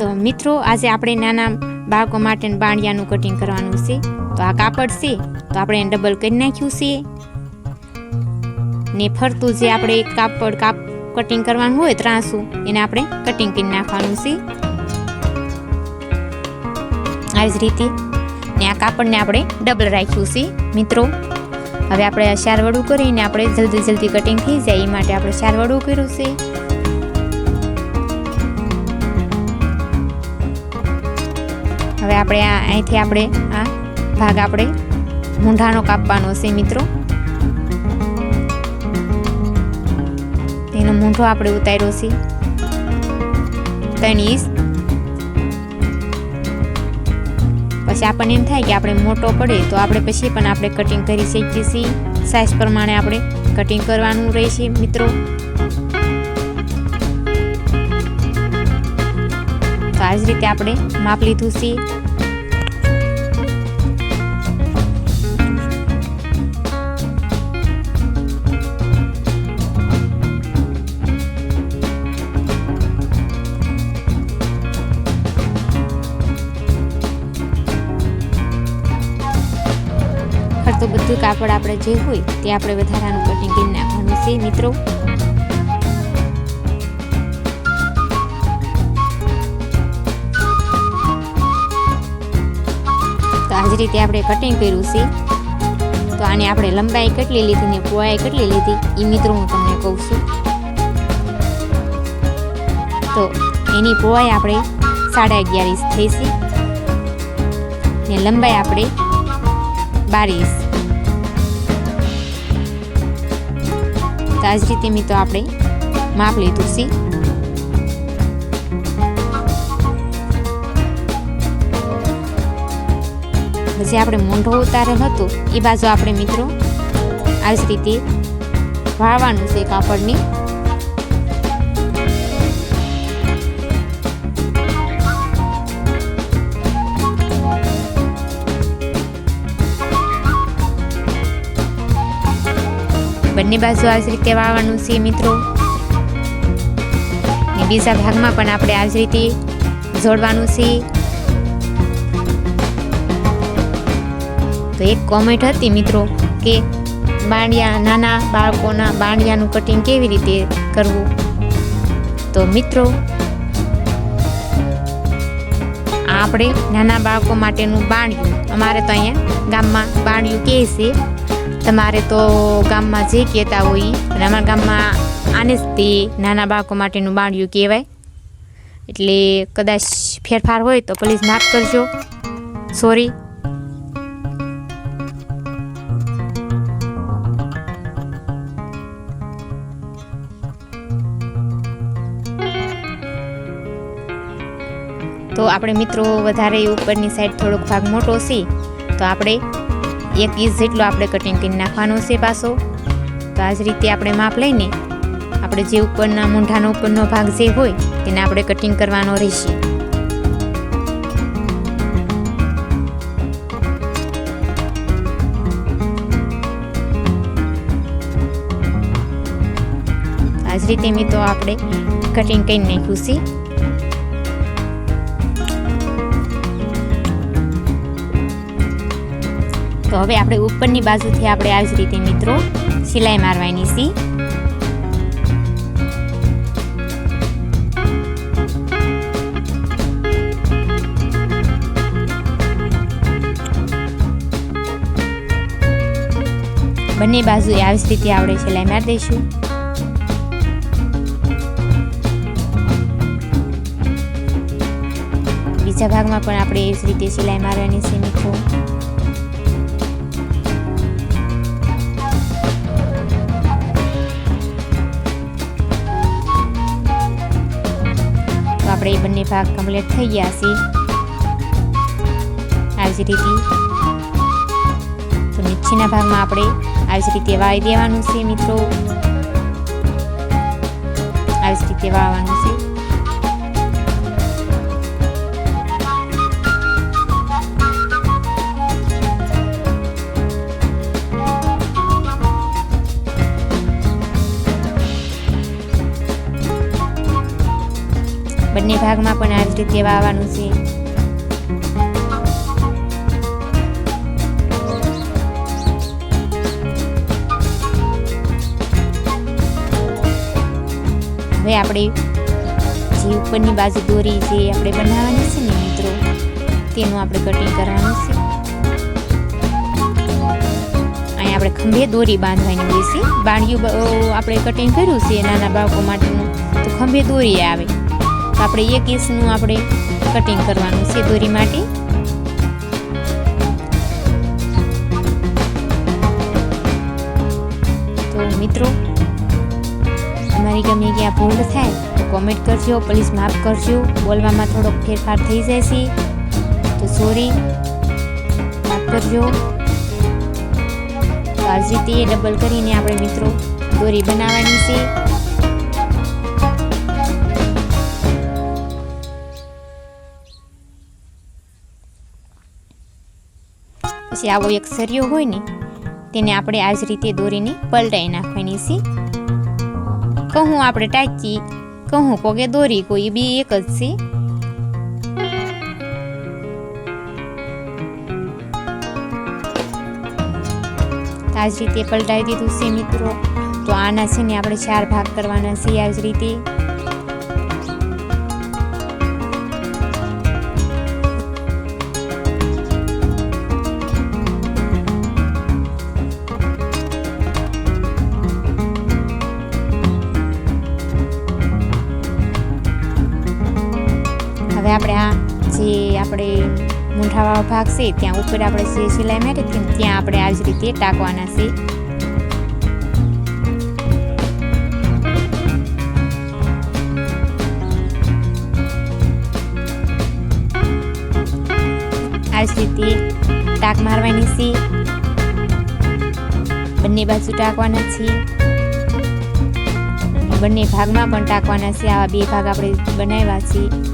તો મિત્રો, આજે આપણે નાના બાળકો માટે બાણિયાનું કટિંગ કરવાનું છે. તો આ કાપડ છે, તો આપણે એને ડબલ કરી નાખ્યું છે. ને ફરતું જે આપણે કાપડ કાપ કટિંગ કરવાનું હોય, ત્રાસું, એને આપણે કટિંગ કરી નાખવાનું છે. આવી જ રીતે ને આ કાપડને આપણે ડબલ રાખ્યું છે, મિત્રો. હવે આપણે આ શારવડું કરીને આપણે જલ્દી જલ્દી કટિંગ થઈ જાય, એ માટે આપણે શારવડું કર્યું છે. હવે આપણે આ અહીંથી આપણે આ ભાગ આપણે મૂંઢાનો કાપવાનો છે, મિત્રો. તેનો મૂંઢો આપણે ઉતાર્યો છે. ત્રણ ઇંચ. પછી આપણને એમ થાય કે આપણે મોટો પડે, તો આપણે પછી પણ આપણે કટિંગ કરી શકીએ છીએ. સાઇઝ પ્રમાણે આપણે કટિંગ કરવાનું રહેશે, મિત્રો. આ જ રીતે આપણે માપ લીધું છે. તો બધું કાપડ આપણે જે હોય તે આપણે વધારાનું કટિંગ કરી નાખવાનું છે, મિત્રો. જ રીતે આપણે કટિંગ કર્યું છે. તો આને આપણે લંબાઈ કેટલી લીધી ને પહોળાઈ કેટલી લીધી એ મિત્રો હું તમને કહું છું. તો એની પહોળાઈ આપણે સાડા અગિયાર ઇંચ થઈ ને લંબાઈ આપણે બાર ઇંચ. તો આ જ રીતે મિત્રો આપણે માપ લીધું છે. પછી આપણે મોંઢો ઉતારેલ હતું, એ બાજુ આપણે મિત્રો આ જ રીતે વાળવાનું છે કાપડની. બંને બાજુ આ જ રીતે વાળવાનું છે મિત્રો. ને બીજા ભાગમાં પણ આપણે આ જ રીતે જોડવાનું છે. તો એક કોમેન્ટ હતી મિત્રો કે બાંડિયા નાના બાળકોના બાંડિયાનું કટિંગ કેવી રીતે કરવું? તો મિત્રો, આપણે નાના બાળકો માટેનું બાંડિયું અમારે તો અહીંયા ગામમાં બાણિયું કહે છે. તમારે તો ગામમાં જે કહેતા હોય, અને અમારા ગામમાં આને જ તે નાના બાળકો માટેનું બાણિયું કહેવાય. એટલે કદાચ ફેરફાર હોય તો પ્લીઝ માફ કરજો. સોરી તો આપણે મિત્રો વધારે ઉપરની સાઈડ થોડોક ભાગ મોટો છે, તો આપણે એક ઇંચ જેટલો આપણે કટિંગ કરી નાખવાનો છે પાછો. તો આ જ રીતે આપણે માપ લઈને આપણે જે ઉપરના મૂંઢાનો ઉપરનો ભાગ જે હોય તેને આપણે કટિંગ કરવાનો રહેશે. આ જ રીતે મિત્રો આપણે કટિંગ કરી નાખ્યું છે. તો હવે આપણે ઉપરની બાજુથી આપણે આવી જ રીતે મિત્રો સિલાઈ મારવાની છે. બંને બાજુ આવી જ રીતે આપણે સિલાઈ મારી દઈશું. બીજા ભાગમાં પણ આપણે એ જ રીતે સિલાઈ મારવાની છે મિત્રો. આપણે એ બંને ભાગ કમ્પ્લીટ થઈ ગયા છે આવી જ રીતે તો નીચેના ભાગમાં આપણે આવી જ રીતે વાળી દેવાનું છે મિત્રો. આવી જ રીતે વાળવાનું છે. બંને ભાગમાં પણ આ રીતે રીતે વાવવાનું છે. હવે આપણે જે ઉપરની બાજુ દોરી જે આપણે બનાવવાની છે ને મિત્રો, તેનું આપણે કટિંગ કરવાનું છે. અહીંયા આપણે ખંભે દોરી બાંધવાની હોય છે. બાણિયું આપણે કટિંગ કર્યું છે નાના બાળકો માટેનું, તો ખંભે દોરી આવે. આપણે એક ઇંચનું આપણે કટિંગ કરવાનું છે દોરી માટે. તો મિત્રો તમારી ગમે ક્યાં ભૂલ થાય તો કોમેન્ટ કરજો પ્લીઝ માફ કરજો. બોલવામાં થોડોક ફેરફાર થઈ જાય છે. તો સોરી માફ કરજો. તો આ રીતે ડબલ કરીને આપણે મિત્રો દોરી બનાવવાની છે. પછી આવો એક સરિયો હોય ને, તેને આપણે આ જ રીતે દોરીને પલટાઈ નાખવાની છે. કહું આપણે ટાંકી કહું પગે દોરી કોઈ બી એક જ છે. આ જ રીતે પલટાવી દીધું છે મિત્રો. તો આના છે ને આપણે ચાર ભાગ કરવાના છે આ જ રીતે. મૂંઠાવાળો ભાગ છે, ત્યાં ઉપર આપણે જે સિલાઈ હતી ત્યાં આપણે આ જ રીતે ટાંકવાના છે. આ જ રીતે ટાંક મારવાની છે. બંને બાજુ ટાંકવાના છે. બંને ભાગમાં પણ ટાંકવાના છે. આવા બે ભાગ આપણે બનાવ્યા છે.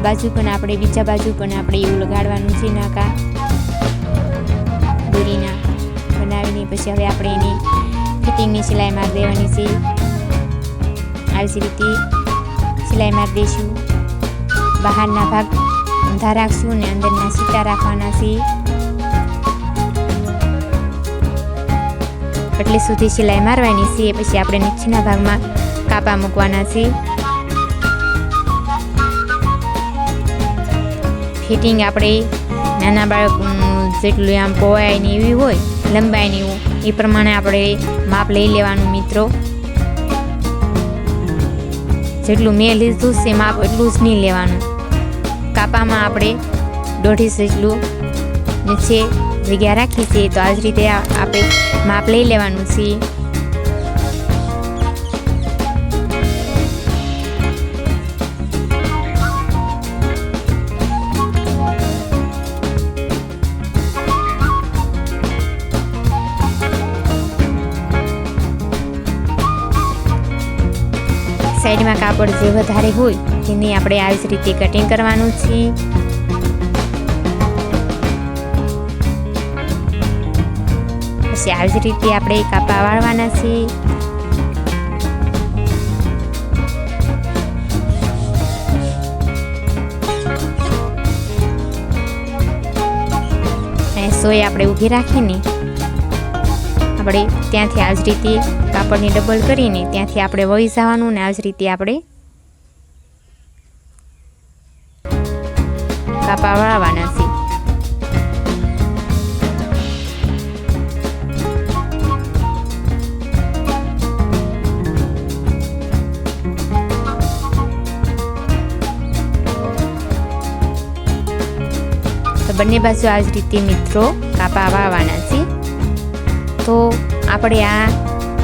આ બાજુ પણ આપણે, બીજા બાજુ પણ આપણે એવું લગાડવાનું છે નાકા. દોરીના બનાવીને પછી હવે આપણે એની ફિટિંગની સિલાઈ મારી દેવાની છે. આવી રીતે સિલાઈ મારી દઈશું બહારના ભાગ ઊંધા રાખશું અને અંદરના સીટા રાખવાના છે. એટલે સુધી સિલાઈ મારવાની છે, પછી આપણે નીચેના ભાગમાં કાપા મૂકવાના છે. ફિટિંગ આપણે નાના બાળક જેટલું આમ પહોળાઈની એવી હોય લંબાઈની એવું, એ પ્રમાણે આપણે માપ લઈ લેવાનું મિત્રો. જેટલું મેં લીધું છે માપ એટલું જ નહીં લેવાનું. કાપામાં આપણે દોઢીસ જેટલું નીચે જગ્યા રાખી છે, તો આ જ રીતે આપણે માપ લઈ લેવાનું છે. સાઈડમાં કાપડ જે વધારે હોય, તેને આપણે આવી જ રીતે કટિંગ કરવાનું છે. પછી આવી જ રીતે આપણે કાપા વાળવાના છે. અને સોય આપણે ઊભી રાખીને આપણે ત્યાંથી આ જ રીતે કાપડને ડબલ કરીને ત્યાંથી આપણે વહી જવાનું ને આ જ રીતે આપણે કાપા વળાવવાના છે બંને બાજુ આ જ રીતે મિત્રો કાપા વાળવાના છે તો આપણે આ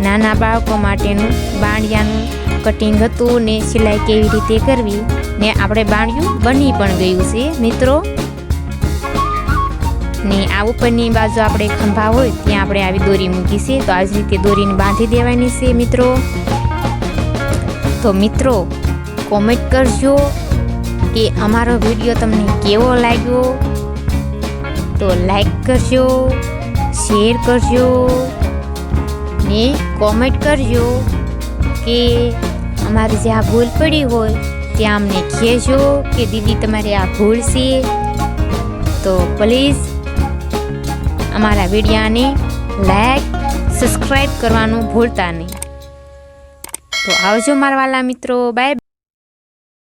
નાના બાળકો માટેનું બાણિયાનું કટિંગ હતું ને સિલાઈ કેવી રીતે કરવી ને આપણે બાણિયું બની પણ ગયું છે, મિત્રો. ને આ ઉપરની બાજુ આપણે ખંભા હોય ત્યાં આપણે આવી દોરી મૂકી છે. તો આ રીતે દોરીને બાંધી દેવાની છે, મિત્રો. તો મિત્રો કોમેન્ટ કરજો કે અમારો વીડિયો તમને કેવો લાગ્યો. તો લાઈક કરજો. શેર કરજો ને કોમેન્ટ કરજો કે અમારે જે આ ભૂલ પડી હોય ત્યાં અમને કહેજો કે દીદી તમારી આ ભૂલ છે. તો પ્લીઝ અમારા વિડીયાને લાઈક સબસ્ક્રાઈબ કરવાનું ભૂલતા નહીં. તો આવજો મારા વાલા મિત્રો. બાય